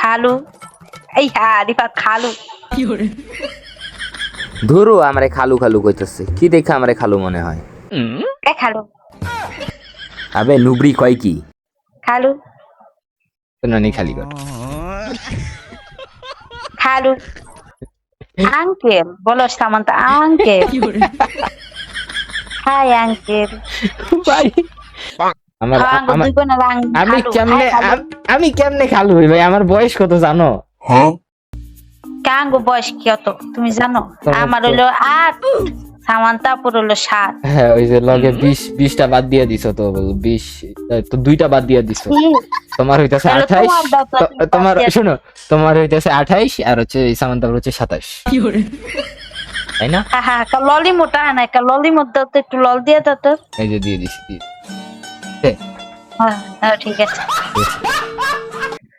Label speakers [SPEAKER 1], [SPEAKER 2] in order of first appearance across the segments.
[SPEAKER 1] খালু। এই হ্যাঁ রিফাত খালু।
[SPEAKER 2] ধরু আমারে খালু খালু কইতেছে। কি দেখে আমারে খালু মনে হয়?
[SPEAKER 1] এ খালু।
[SPEAKER 2] আবে লুবড়ি কয় কি?
[SPEAKER 1] খালু।
[SPEAKER 2] নানি খালি কর।
[SPEAKER 1] খালু। আঙ্কেল বলো সামন্ত আঙ্কেল। Hi uncle.
[SPEAKER 2] ভাই। আমার আমি কেমনে
[SPEAKER 1] খালু।
[SPEAKER 2] আমি কেমনে খালু হই ভাই? আমার বয়স কত জানো?
[SPEAKER 1] কাঙ্গু বয়স কত তুমি জানো? আমার হইল আট সামান্তাপুর হলো সাত।
[SPEAKER 2] হ্যাঁ ওই যে লগে বিশ বিশটা বাদ দিয়ে দিছো তো বিশ তো দুইটা বাদ দিয়ে দিছো। তোমার হইতেছে আঠাইশ
[SPEAKER 1] তোমার
[SPEAKER 2] শোনো তোমার হইতেছে আঠাইশ আর হচ্ছে এই সামান্তার হচ্ছে সাতাশ। তাই না?
[SPEAKER 1] হ্যাঁ হ্যাঁ ললি মোটা না একটা ললি মধ্যে একটু লল দিয়ে দাও তো।
[SPEAKER 2] এই যে দিয়ে দিছি দিয়ে দিছি।
[SPEAKER 1] হ্যাঁ, হ্যাঁ, ঠিক আছে।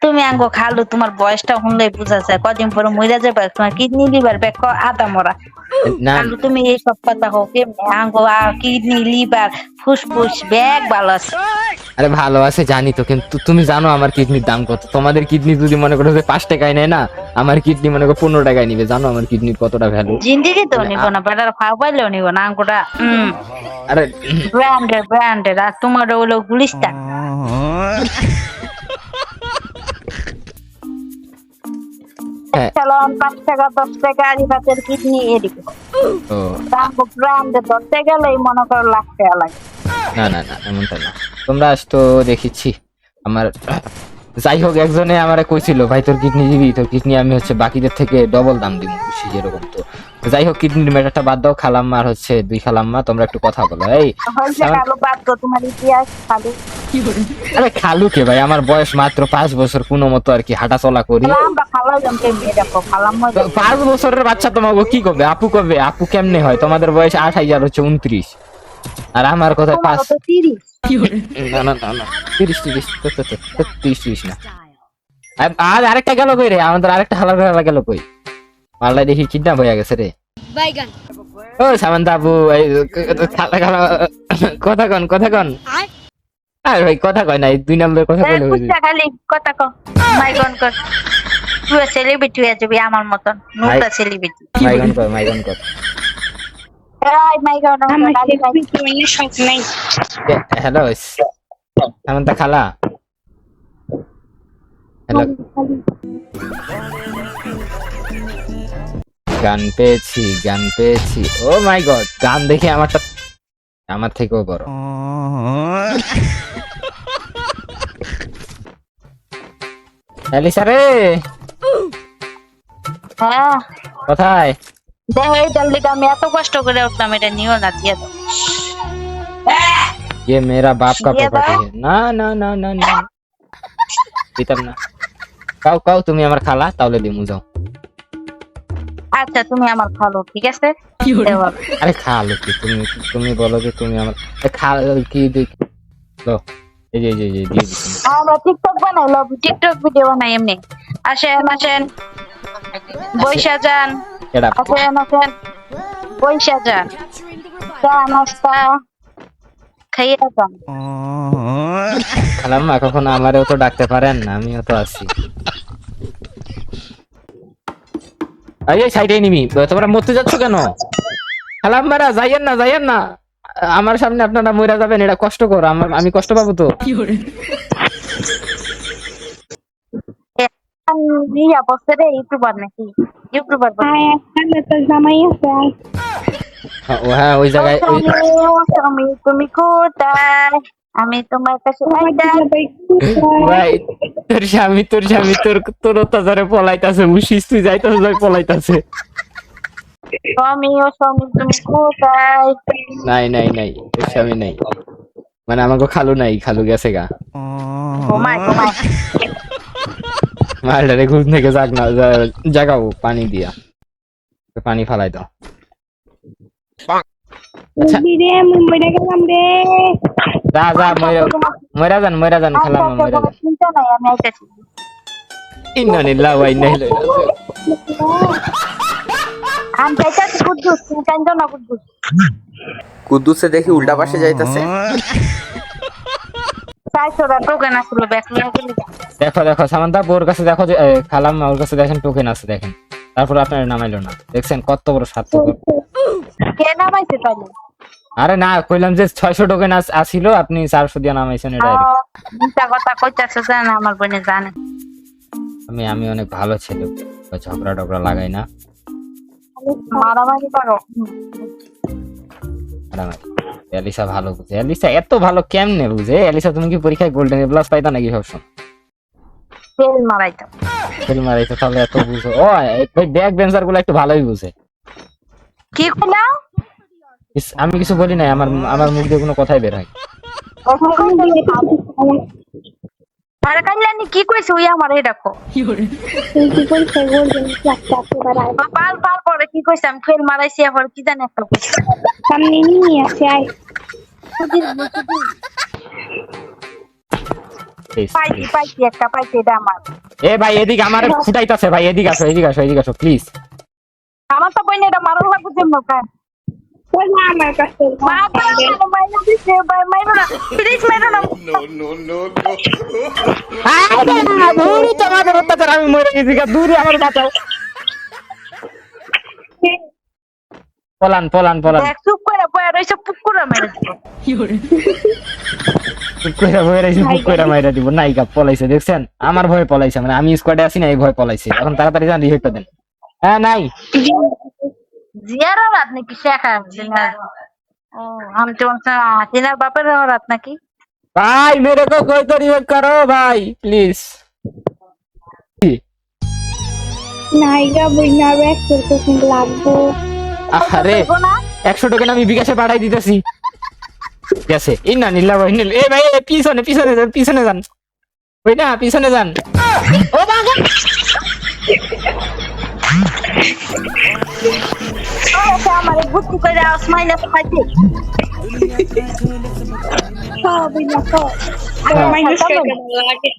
[SPEAKER 1] তুমি আঙ্গো খালু তোমার বয়সটা শুনলে বুঝা যায়। কদিন পরে মরে যাবে তোমার কিডনি লিভার ব্যাক আদা মরা। খালু তুমি এই সব কথা হোক আঙ্গো কিডনি লিভার ফুসফুস ব্যাগ ভালো আছে।
[SPEAKER 2] আরে ভালো আছে জানি তো কিন্তু তুমি জানো আমার কিডনির দাম কত। তোমাদের কিডনি যদি মনে করো যে পাঁচ টাকায় নেয় না আমার কিডনি মনে করো পনেরো টাকায় নিবে। জানো আমার কিডনির কতটা ভ্যালু
[SPEAKER 1] জিন্দিগি তো নিব না বেটার খাওয়া পাইলেও নিব না আঙ্গুটা হম
[SPEAKER 2] আরে
[SPEAKER 1] ব্র্যান্ডের ব্র্যান্ডের আর তোমার হলো গুলিস্তান।
[SPEAKER 2] হ্যাঁ।
[SPEAKER 1] পাঁচ টাকা দশ টাকা আরিফাতের কিডনি এদিকে।
[SPEAKER 2] ও।
[SPEAKER 1] আঙ্গো ব্র্যান্ডে ধরতে মনে করো লাখ টাকা লাগে।
[SPEAKER 2] না না না এমনটা না। তোমরা আজ তো দেখেছি আমার যাই হোক একজনে আমারে কইছিল ভাই তোর কিডনি দিবি? তোর কিডনি আমি হচ্ছে বাকিদের থেকে ডবল দাম দিব খুশি যেরকম তো। যাই হোক কিডনির ম্যাটারটা বাদ দাও খালাম্মা আর হচ্ছে দুই খালাম্মা তোমরা একটু কথা বলো এই। আরে খালু কে ভাই? আমার বয়স মাত্র পাঁচ বছর কোনো মতো আর কি হাঁটা চলা করি পাঁচ বছরের বাচ্চা তোমাকে কি করবে আপু কবে? আপু কেমনে হয়? তোমাদের বয়স আঠাইশ আর হচ্ছে উনত্রিশ আর আমার কথা পাঁচ
[SPEAKER 1] তিরিশ
[SPEAKER 2] না না না না তিরিশ তিরিশ তিরিশ তিরিশ না আর আর আরেকটা গেল কই রে আমাদের আরেকটা হালার হালা গেল কই মালটা দেখি কিডন্যাপ হয়ে গেছে রে ও সামান বাবু এই কথা কন কথা কন আরে ভাই কথা কয় না দুই নম্বরের কথা কইলে হয়ে
[SPEAKER 1] খালি কথা কো মাইগন কর তুই সেলিব্রিটি হয়ে যাবি আমার মতন নুটা সেলিব্রিটি
[SPEAKER 2] মাইগন কর মাইগন কর হ্যালো সামান্তা খালা হ্যালো গান পেয়েছি গান পেয়েছি ও মাই গড গান দেখে আমারটা আমার থেকেও বড় অ্যালিসা রে
[SPEAKER 1] হ্যাঁ
[SPEAKER 2] কোথায়
[SPEAKER 1] দেখো এই ডালদিটা আমি এত কষ্ট করে উঠলাম এটা নিও না দিয়ে দাও
[SPEAKER 2] ये मेरा बाप का
[SPEAKER 1] দিয়ে
[SPEAKER 2] प्रॉपर्टी
[SPEAKER 1] দাও।
[SPEAKER 2] है না না না না না দিতাম না কাও কাও তুমি আমার খালা তাহলে দিমু যাও
[SPEAKER 1] আচ্ছা তুমি আমার খালো ঠিক আছে দেওয়া।
[SPEAKER 2] আরে খালো কি তুমি তুমি বলো যে তুমি আমার এ, খা কি দি- লো এই যে এই যে এই যে দিয়ে দিচ্ছি
[SPEAKER 1] আমরা টিকটক বানাইলো টিকটক ভিডিও বানাই এমনি আসেন আসেন বৈশা যান
[SPEAKER 2] এটা
[SPEAKER 1] আসেন আসেন বৈশা যান চা নাস্তা খাইয়ে যান
[SPEAKER 2] খালাম্মা কখনো আমারেও তো ডাকতে পারেন না আমিও তো আছি। এই এই সাইডে নিবি। তোমরা মরতে যাচ্ছ কেন? খালাম্মারা যাইয়েন না যাইয়েন না। আমার সামনে আপনারা মরে যাবেন এটা কষ্ট কর আমার আমি কষ্ট পাবো তো।
[SPEAKER 1] রিয়া বসে রে ইউটিউবার নাকি ইউটিউবার
[SPEAKER 2] ও হ্যাঁ ওই জায়গায় ওই
[SPEAKER 1] আমি তুমি কোথায় আমি তোমার কাছে।
[SPEAKER 2] ভাই তোর স্বামী তোর স্বামী তোর তোর অত্যাচারে পলাইতাছে বুঝিস তুই যাইতাছে যাই পলাইতাছে
[SPEAKER 1] স্বামী ও স্বামী তুমি কোথায়
[SPEAKER 2] নাই নাই নাই তোর স্বামী নাই মানে আমাকে খালু নাই খালু গেছে গা
[SPEAKER 1] ঘুমাই
[SPEAKER 2] মালটারে ঘুম থেকে যাক না জাগাও পানি দিয়া। পানি ফালাই দাও। আচ্ছা।
[SPEAKER 3] মুম্বাইটা গেলাম রে।
[SPEAKER 2] যা যা ময়রা ময়রা যান ময়রা যান খেলাম ময়রা যান।
[SPEAKER 1] নাই আমি
[SPEAKER 2] ইন্না নিল্লাহ ওয়া ইন্না ইলাইহি রাজিউন।
[SPEAKER 1] আমি কুদ্দুস তুমি না কুদ্দুস।
[SPEAKER 2] কুদ্দুসে দেখি উল্টা পাশে যাইতাছে
[SPEAKER 1] চারশোটা টোকেন আসলো ব্যাক
[SPEAKER 2] দেখো। দেখো সামান্তা ওর কাছে দেখো যে খালাম ওর কাছে দেখেন টোকেন আছে দেখেন। তারপর আপনার নামাইলো না। দেখছেন কত বড় স্বার্থপর
[SPEAKER 1] কে নামাইছে তাহলে?
[SPEAKER 2] আরে না কইলাম যে ছয়শো টোকেন আসিল আপনি চারশো দিয়ে নামাইছেন এটা
[SPEAKER 1] মিথ্যা কথা কইতাছে জানে আমার বোনে জানে।
[SPEAKER 2] আমি আমি অনেক ভালো ছেলে ঝগড়া টগড়া লাগাই না।
[SPEAKER 1] মারামারি করো।
[SPEAKER 2] মারামারি। এলিসা ভালো বুঝে। এলিসা এত ভালো কেমনে বুঝে? এলিসা তুমি কি পরীক্ষায় গোল্ডেন প্লাস পাইতা নাকি সবসময়?
[SPEAKER 1] ফেল মারাইতো।
[SPEAKER 2] ফেল মারাইতো তাহলে এত বুঝো। ও ওই ব্যাক বেঞ্চারগুলো একটু ভালোই বুঝে।
[SPEAKER 1] কি কইলা?
[SPEAKER 2] আমি কিছু বলি নাই আমার আমার মুখ দিয়ে কোনো কথাই বের হয়
[SPEAKER 1] আরে কাল্যাণী কি কইছে ওই আমার
[SPEAKER 3] তুই কি আয়
[SPEAKER 1] পাল পাল পরে কি কইছে? আমি ফেল মারাইছি কি জানি একটা কইছে।
[SPEAKER 3] সামনে নিয়ে আসে আয়
[SPEAKER 2] প্লিজ
[SPEAKER 1] পাইছি পাইছি একটা পাইছি এটা আমার।
[SPEAKER 2] এ ভাই এদিকে আমার ফুটাইতাছে ভাই এদিকে আসো এদিকে আসো এদিকে আসো প্লিজ
[SPEAKER 1] আমার তো বইনে এটা মারণ লাগবে জন্য কার
[SPEAKER 3] ওই না আমার কাছে
[SPEAKER 1] মাইনা দিছে ভাই মাইরো না প্লিজ মাইরো না
[SPEAKER 2] দূরে তোমাদের অত্যাচার আমি মরে গেছি গা, দূরে আমার বাঁচাও পলান পলান পলান
[SPEAKER 1] দেখ চুপ করে বয়া রইছে পুকুরা মেরে দিব
[SPEAKER 2] চুপ কইরা বইরা রইছি, বুক কইরা মাইরা দিব নাইকা পলাইছে দেখছেন আমার ভয়ে পলাইছে মানে আমি স্কোয়াডে আছি না এই ভয় পলাইছে এখন তাড়াতাড়ি যান রিহেটটা দেন হ্যাঁ নাই
[SPEAKER 1] জিয়ার রাত নাকি শেখা ও আমি তো হাসিনার বাপের রাত নাকি?
[SPEAKER 2] ভাই মেরে কো কই তো করো ভাই প্লিজ
[SPEAKER 3] নাইগা বই না ব্যাক করতে কিন্তু লাগবো।
[SPEAKER 2] আরে
[SPEAKER 1] দেখো না?
[SPEAKER 2] একশো টাকা আমি বিকাশে পাঠাই দিতেছি। গেছে না নীলা ভাই নীল এ ভাই পিছনে পিছনে যান পিছনে যান। ওই না পিছনে যান। ও বাবা!
[SPEAKER 1] আমার বুদ্ধি করে আসমাইলে তো খাইছে
[SPEAKER 3] সব না সব আমার মাইনাস করে লাগে